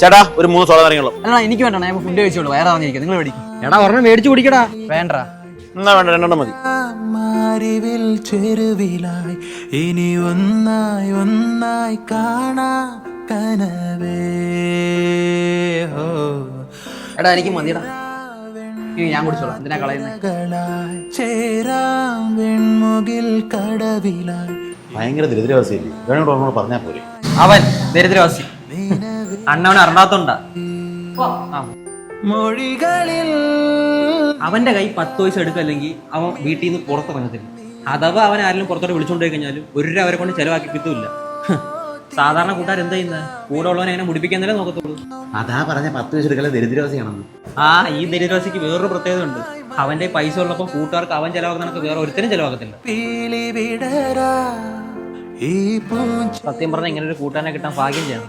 ചേട്ടാ ഒരു മൂന്ന് സോഡ നാരങ്ങളും അല്ല എനിക്ക് വേണ്ട ഞാൻ ഫുഡ് കഴിച്ചോളൂ വേറെ വന്നിരിക്കും നിങ്ങൾ മേടിക്കും. എടാ ഒരെണ്ണം മേടിച്ചു കുടിക്കടാ. വേണ്ട എന്നാ വേണ്ട രണ്ടെണ്ണം മതി. മാറിവിൽ ചെരുവിലായി ഇനി ഒന്നായി ഒന്നായി കാണാ കനവേ. ഹോ. എടാ എനിക്ക് മതിയടാ. ഇനി ഞാൻ കുടിച്ചോളാം എന്തിനാ കളയുന്നത് കളായി ചേരാം വെൺമുകിൽ കടവിലായി. ഭയങ്കര ദരിദ്രവാസിയല്ലേ? പറഞ്ഞാ പറഞ്ഞാൽ പോരെ. അവൻ ദരിദ്രവാസി. അണ്ണവൻ അറിഞ്ഞാത്തോണ്ടാ മൊഴികളിൽ അവന്റെ കൈ പത്ത് പൈസ എടുക്കല്ലെങ്കിൽ അവൻ വീട്ടിൽ നിന്ന് പുറത്തിറങ്ങത്തില്ല. അഥവാ അവൻ ആരെങ്കിലും പുറത്തോട്ട് വിളിച്ചോണ്ട് പോയി കഴിഞ്ഞാലും ഒരു രൂപ അവരെ കൊണ്ട് ചെലവാക്കി കിട്ടൂല സാധാരണ കൂട്ടാർ എന്താ ചെയ്യുന്നത് കൂടെ ഉള്ളവനെ എങ്ങനെ മുടിപ്പിക്കാൻ നോക്കത്തുള്ളൂ. അതാ പറഞ്ഞ പത്ത് വയസ്സ് എടുക്കല ദരിദ്രവാസിയാണെന്ന്. ആ ഈ ദരിദ്രവാസിക്ക് വേറൊരു പ്രത്യേകത ഉണ്ട് അവന്റെ പൈസ ഉള്ളപ്പോൾ കൂട്ടുകാർക്ക് അവൻ ചെലവാക്കുന്ന വേറെ ഒരുത്തരും ചെലവാക്കത്തില്ല. പീലി വിടരാ ഈ പൂഞ്ചിടുമോ സത്യം പറഞ്ഞ ഇങ്ങനെ ഒരു കൂട്ടാനെ കിട്ടാൻ ഭാഗ്യം ചെയ്യണം.